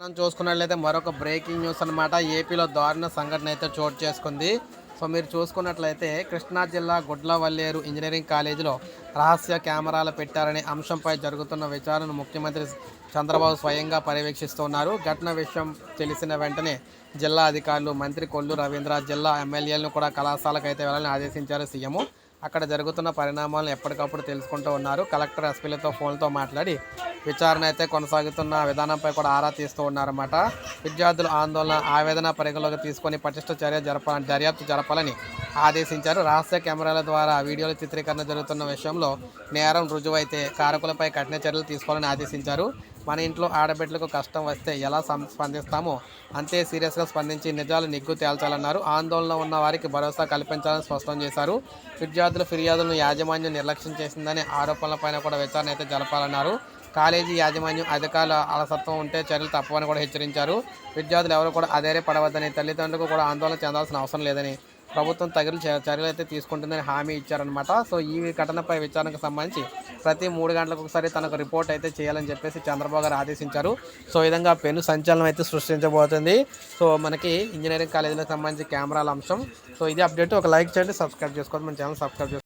మనం చూసుకున్నట్లయితే మరొక బ్రేకింగ్ న్యూస్ అన్నమాట. ఏపీలో దారుణ సంఘటన అయితే చోటు చేసుకుంది. సో మీరు చూసుకున్నట్లయితే కృష్ణా జిల్లా గుడ్లవల్లేరు ఇంజనీరింగ్ కాలేజీలో రహస్య కెమెరాలు పెట్టారనే అంశంపై జరుగుతున్న విచారణను ముఖ్యమంత్రి చంద్రబాబు స్వయంగా పర్యవేక్షిస్తున్నారు. ఘటన విషయం తెలిసిన వెంటనే జిల్లా అధికారులు మంత్రి కొల్లు రవీంద్ర జిల్లా ఎమ్మెల్యేలను కూడా కళాశాలకు అయితే వెళ్ళాలని ఆదేశించారు సీఎం. అక్కడ జరుగుతున్న పరిణామాలను ఎప్పటికప్పుడు తెలుసుకుంటూ ఉన్నారు. కలెక్టర్ ఎస్పీలతో ఫోన్తో మాట్లాడి విచారణ అయితే కొనసాగుతున్న విధానంపై కూడా ఆరా తీస్తూ ఉన్నారన్నమాట. విద్యార్థుల ఆందోళన ఆవేదన పరిగణలోకి తీసుకొని పటిష్ట చర్య జరపాలని దర్యాప్తు జరపాలని ఆదేశించారు. రహస్య కెమెరాల ద్వారా వీడియోల చిత్రీకరణ జరుగుతున్న విషయంలో నేరం రుజువైతే కారకులపై కఠిన చర్యలు తీసుకోవాలని ఆదేశించారు. మన ఇంట్లో ఆడబిడ్డలకు కష్టం వస్తే ఎలా సం- స్పందిస్తామో అంతే సీరియస్గా స్పందించి నిజాలు నిగ్గు తేల్చాలన్నారు. ఆందోళన ఉన్న వారికి భరోసా కల్పించాలని స్పష్టం చేశారు. విద్యార్థుల ఫిర్యాదులను యాజమాన్యం నిర్లక్ష్యం చేసిందనే ఆరోపణలపైన కూడా విచారణ అయితే జరపాలన్నారు. కాలేజీ యాజమాన్యం అధికారుల అలసత్వం ఉంటే చర్యలు తప్పవని కూడా హెచ్చరించారు. విద్యార్థులు ఎవరు కూడా అధైర్యపడవద్దని తల్లిదండ్రులకు కూడా ఆందోళన చెందాల్సిన అవసరం లేదని ప్రభుత్వం తగిన చ- చర్యలు అయితే తీసుకుంటుందని హామీ ఇచ్చారనమాట సో ఈ ఘటనపై విచారణకు సంబంధించి ప్రతి మూడు గంటలకు ఒకసారి తనకు రిపోర్ట్ అయితే చేయాలని చెప్పేసి చంద్రబాబు గారు ఆదేశించారు. సో ఈ విధంగా పెను సంచలనం అయితే సృష్టించబోతుంది. సో మనకి ఇంజనీరింగ్ కాలేజీలకు సంబంధించి కెమెరాల అంశం. సో ఇది అప్డేట్. ఒక లైక్ చేయండి సబ్స్క్రైబ్ చేసుకోండి. మన ఛానల్ సబ్స్క్రైబ్